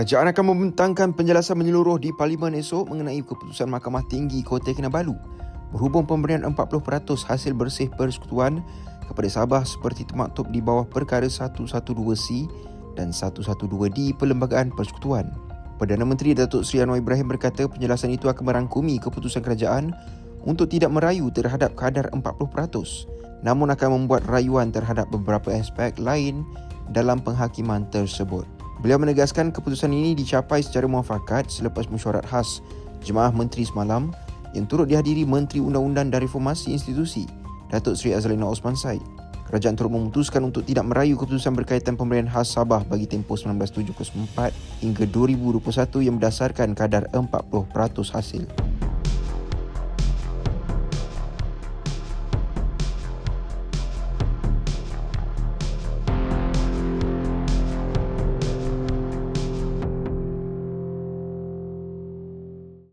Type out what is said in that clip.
Kerajaan akan membentangkan penjelasan menyeluruh di Parlimen esok mengenai keputusan Mahkamah Tinggi Kota Kinabalu berhubung pemberian 40% hasil bersih persekutuan kepada Sabah seperti termaktub di bawah perkara 112C dan 112D Perlembagaan Persekutuan. Perdana Menteri Datuk Seri Anwar Ibrahim berkata penjelasan itu akan merangkumi keputusan kerajaan untuk tidak merayu terhadap kadar 40% namun akan membuat rayuan terhadap beberapa aspek lain dalam penghakiman tersebut. Beliau menegaskan keputusan ini dicapai secara muafakat selepas mesyuarat khas Jemaah Menteri semalam yang turut dihadiri Menteri Undang-Undang dan Reformasi Institusi Datuk Seri Azalina Osman Said. Kerajaan turut memutuskan untuk tidak merayu keputusan berkaitan pemberian khas Sabah bagi tempoh 1974 hingga 2021 yang berdasarkan kadar 40% hasil.